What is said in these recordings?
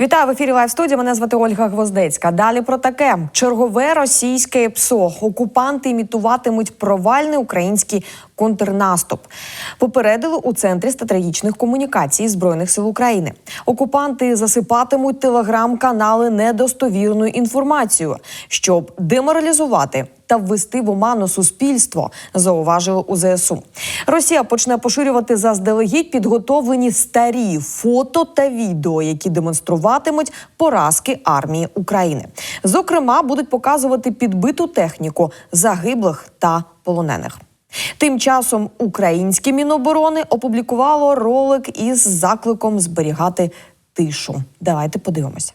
Вітаю в ефірі Лайв студії. Мене звати Ольга Гвоздецька. Далі про таке чергове російське ПСО. Окупанти імітуватимуть провальний український контрнаступ. Попередили у центрі стратегічних комунікацій збройних сил України. Окупанти засипатимуть телеграм-канали недостовірною інформацією, щоб деморалізувати та ввести в оману суспільство, зауважили у ЗСУ. Росія почне поширювати заздалегідь підготовлені старі фото та відео, які демонструватимуть поразки армії України. Зокрема, будуть показувати підбиту техніку загиблих та полонених. Тим часом українське міноборони опублікувало ролик із закликом зберігати тишу. Давайте подивимося.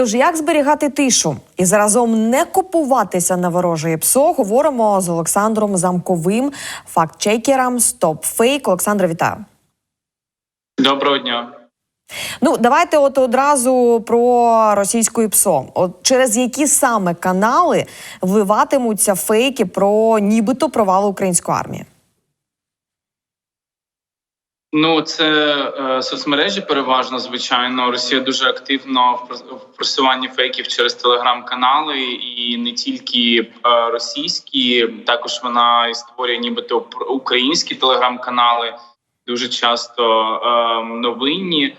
Тож як зберігати тишу і заразом не купуватися на ворожої ПСО, говоримо з Олександром Замковим, фактчекером StopFake. Олександр, вітаю. Доброго дня. Ну, давайте от одразу про російську ПСО. От через які саме канали вливатимуться фейки про нібито провал української армії? Ну, це е, соцмережі переважно, звичайно. Росія дуже активно в прос- просуванні фейків через телеграм-канали, і не тільки е, російські, також вона і створює нібито українські телеграм-канали, дуже часто е, новинні, е,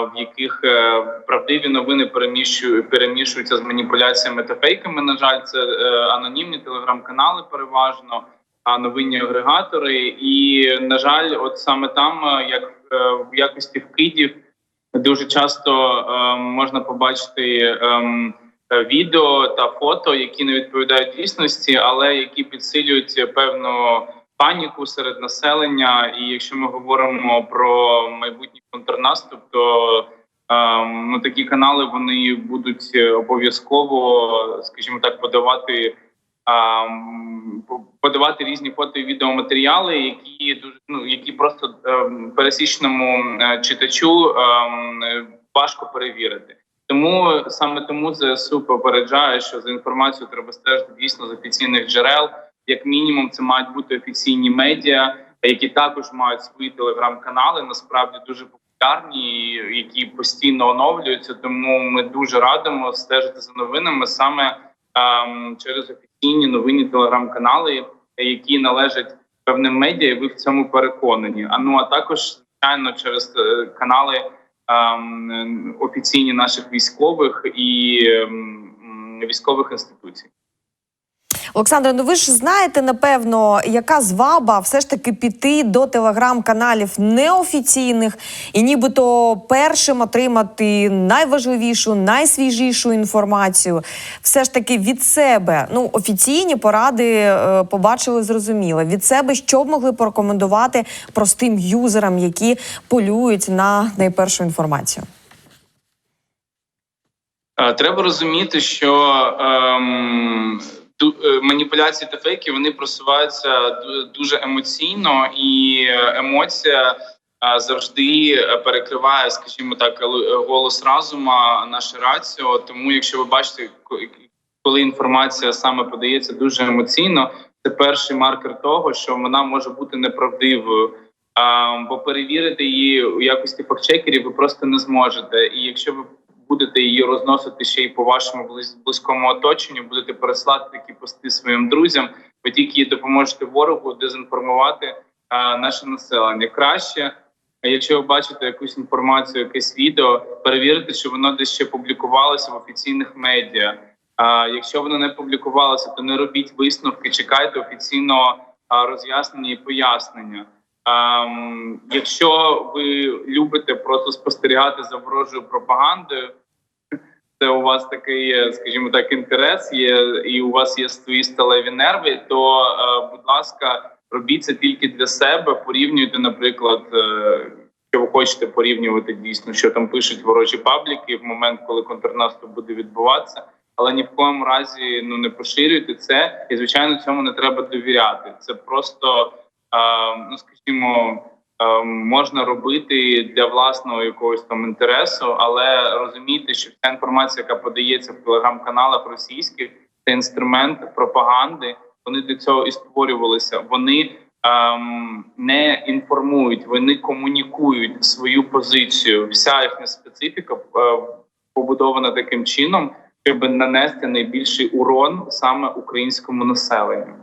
в яких е, правдиві новини переміщують перемішуються з маніпуляціями та фейками. На жаль, це е, анонімні телеграм-канали переважно. А новинні агрегатори. І на жаль, от саме там, е, як е, в якості вкидів, дуже часто е, можна побачити ем, відео та фото, які не відповідають дійсності, але які підсилюють певну паніку серед населення. І якщо ми говоримо про майбутній контрнаступ, то ем, ну такі канали вони будуть обов'язково, скажімо так, подавати подавати різні фото і відеоматеріали, які дуже ну які просто ем, пересічному е, читачу е, важко перевірити. Тому саме тому ЗСУ попереджає, що за інформацією треба стежити дійсно з офіційних джерел. Як мінімум, це мають бути офіційні медіа, які також мають свої телеграм-канали. Насправді дуже популярні, які постійно оновлюються. Тому ми дуже радимо стежити за новинами саме ем, через офіційні новинні телеграм-канали, які належать певним медіа, і ви в цьому переконані. А ну а також звичайно через е, канали ем, офіційні наших військових і ем, військових інституцій. Олександре, ну ви ж знаєте, напевно, яка зваба все ж таки піти до телеграм-каналів неофіційних і нібито першим отримати найважливішу, найсвіжішу інформацію. Все ж таки від себе. Ну, офіційні поради е, побачили, зрозуміло. Від себе що б могли порекомендувати простим юзерам, які полюють на найпершу інформацію? Е, Треба розуміти, що ем, маніпуляції та фейки вони просуваються дуже емоційно, і е, емоція е, завжди е, перекриває, скажімо так, голос разума, наше раціо. Тому, якщо ви бачите, коли інформація саме подається дуже емоційно, це перший маркер того, що вона може бути неправдивою. Бо перевірити її у якості фактчекерів ви просто не зможете. І якщо ви будете її розносити ще й по вашому близ- близькому оточенню, будете переслати такі пости своїм друзям, ви тільки допоможете ворогу дезінформувати а, наше населення. Краще, якщо ви бачите якусь інформацію, якесь відео, перевірити, чи воно десь ще публікувалося в офіційних медіа. А якщо воно не публікувалося, то не робіть висновки, чекайте офіційного роз'яснення і пояснення. Ем, якщо ви любите просто спостерігати за ворожою пропагандою, це у вас такий, скажімо так, інтерес є, і у вас є свої сталеві нерви, то, е, будь ласка, робіть це тільки для себе. Порівнюйте, наприклад, е, що ви хочете порівнювати дійсно, що там пишуть ворожі пабліки в момент, коли контрнаступ буде відбуватися. Але ні в коєму разі ну не поширюйте це, і звичайно цьому не треба довіряти. Це просто е, ну скажімо, е, можна робити для власного якогось там інтересу, але розумійте, що вся інформація, яка подається в телеграм-каналах російських, це інструмент пропаганди. Вони для цього і створювалися. Вони ем, не інформують, вони комунікують свою позицію. Вся їхня специфіка е, побудована таким чином, щоб нанести найбільший урон саме українському населенню.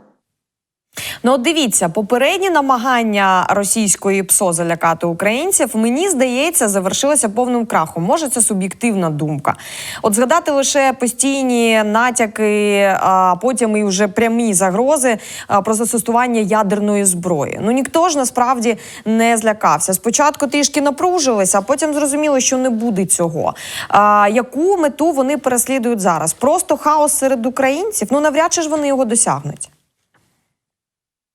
Ну, от дивіться, попередні намагання російської ПСО залякати українців, мені здається, завершилися повним крахом. Може, це суб'єктивна думка. От згадати лише постійні натяки, а потім і вже прямі загрози про застосування ядерної зброї. Ну ніхто ж насправді не злякався. Спочатку трішки напружилися, а потім зрозуміло, що не буде цього. А, яку мету вони переслідують зараз? Просто хаос серед українців? Ну навряд чи ж вони його досягнуть.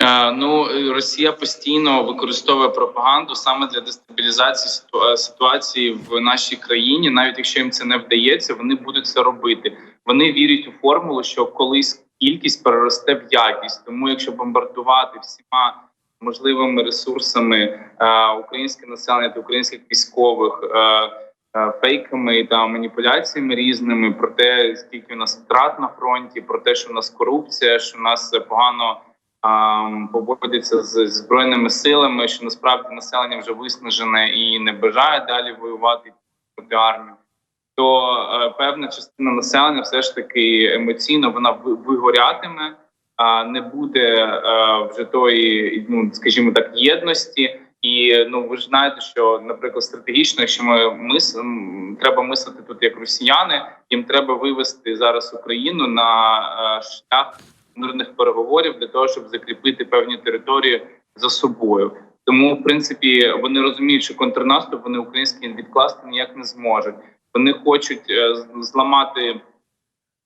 Е, Ну, Росія постійно використовує пропаганду саме для дестабілізації е, ситуації в нашій країні. Навіть якщо їм це не вдається, вони будуть це робити. Вони вірять у формулу, що колись кількість переросте в якість. Тому, якщо бомбардувати всіма можливими ресурсами е, українське населення та українських військових. Фейками та маніпуляціями різними про те, скільки у нас втрат на фронті, про те, що у нас корупція, що у нас погано поводяться з збройними силами, що насправді населення вже виснажене і не бажає далі воювати проти армії, то е, певна частина населення все ж таки емоційно вона вигорятиме, а не буде е, вже тої, ну скажімо так, єдності. І ну ви ж знаєте, що, наприклад, стратегічно, якщо ми мис... треба мислити тут як росіяни, їм треба вивести зараз Україну на е, шлях мирних переговорів для того, щоб закріпити певні території за собою. Тому, в принципі, вони розуміють, що контрнаступ вони український відкласти ніяк не зможуть. Вони хочуть е, зламати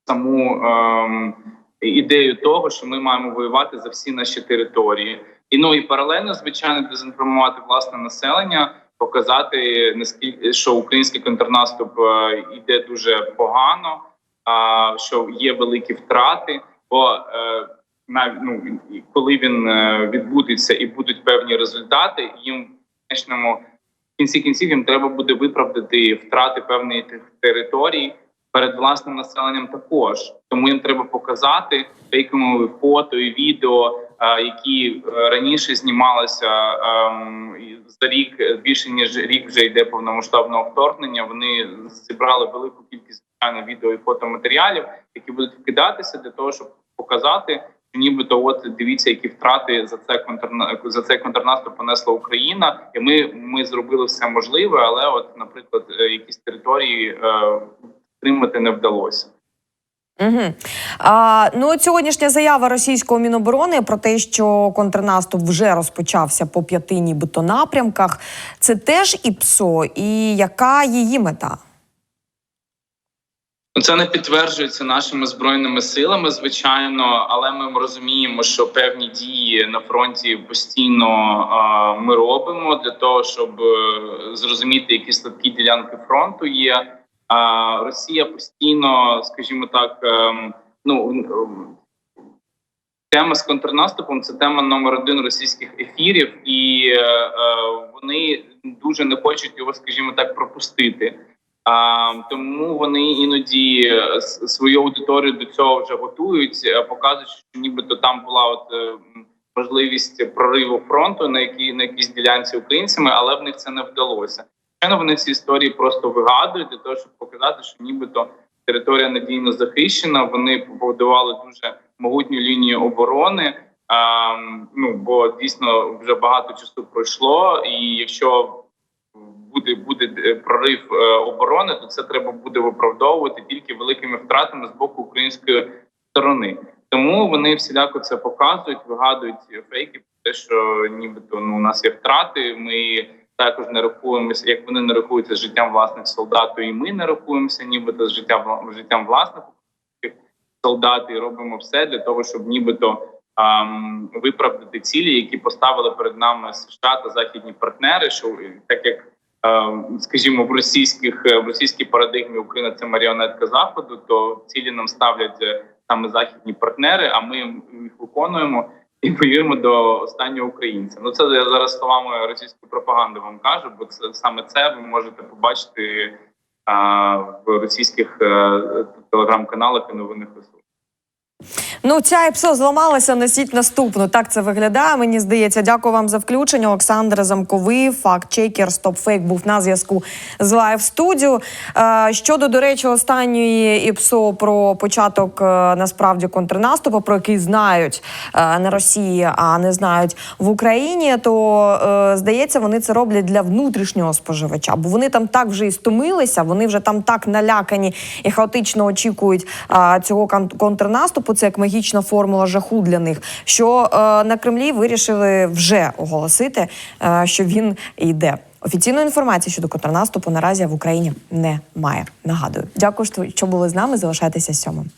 саму ем, ідею того, що ми маємо воювати за всі наші території. І ну і паралельно, звичайно, дезінформувати власне населення, показати наскільки що український контрнаступ е, йде дуже погано, а що є великі втрати. Бо е, нав- ну, коли він е, відбудеться і будуть певні результати, їм в кінці кінців їм треба буде виправдати втрати певної тих територій перед власним населенням. Також тому їм треба показати фейкові фото і відео, е, які раніше знімалися ем, за рік більше ніж рік вже йде повномасштабного вторгнення. Вони зібрали велику кількість відео і фотоматеріалів, які будуть вкидатися для того, щоб показати, нібито от дивіться, які втрати за це контрна за цей контрнаступ понесла Україна, і ми, ми зробили все можливе, але, от, наприклад, е, якісь території е, втримати не вдалося. Угу. А, ну, от сьогоднішня заява російського міноборони про те, що контрнаступ вже розпочався по п'яти нібито напрямках. Це теж і ПСО, і яка її мета? Ну, Це не підтверджується нашими збройними силами, звичайно, але ми розуміємо, що певні дії на фронті постійно ми робимо для того, щоб е, зрозуміти, які слабкі ділянки фронту є. Росія постійно, скажімо так, ем, ну ем, тема з контрнаступом це тема номер один російських ефірів, і е, е, вони дуже не хочуть його, скажімо так, пропустити. А, тому вони іноді е, свою аудиторію до цього вже готують, е, показують, що нібито там була от е, можливість прориву фронту на якій на якійсь ділянці українцями, але в них це не вдалося. Звичайно, вони ці історії просто вигадують для того, щоб показати, що нібито територія надійно захищена. Вони побудували дуже могутню лінію оборони. А, ну бо дійсно вже багато часу пройшло, і якщо буде буде е, прорив е, оборони, то це треба буде виправдовувати тільки великими втратами з боку української сторони. Тому вони всіляко це показують, вигадують фейки про те, що нібито ну у нас є втрати. Ми також не рахуємося, як вони не рахуються з життям власних солдат, то і ми не рахуємося, нібито з життям життям власних солдат, і робимо все для того, щоб нібито ем, виправдати цілі, які поставили перед нами США та західні партнери. Що так як скажімо, в російських в російській парадигмі Україна це маріонетка заходу, то цілі нам ставлять е, саме західні партнери, а ми їх виконуємо і воюємо до останнього українця. Ну це я зараз словами російської пропаганди вам кажу, бо це саме це ви можете побачити а, в російських е, телеграм-каналах і новинних ресурсах. Ну, ця ІПСО зламалася, носіть наступну. Так це виглядає. Мені здається. Дякую вам за включення. Олександр Замковий, факт-чекер «Стопфейк» був на зв'язку з лайв студіо. Е, щодо, до речі, останньої ІПСО про початок е, насправді контрнаступу, про який знають е, на Росії, а не знають в Україні, то здається, вони це роблять для внутрішнього споживача, бо вони там так вже і стомилися, вони вже там так налякані і хаотично очікують цього кон- контрнаступу. Це як магічна формула жаху для них. Що е, на Кремлі вирішили вже оголосити, е, що він йде. Офіційної інформації щодо контрнаступу наразі в Україні немає. Нагадую, дякую, що- були з нами. Залишайтеся сьомим.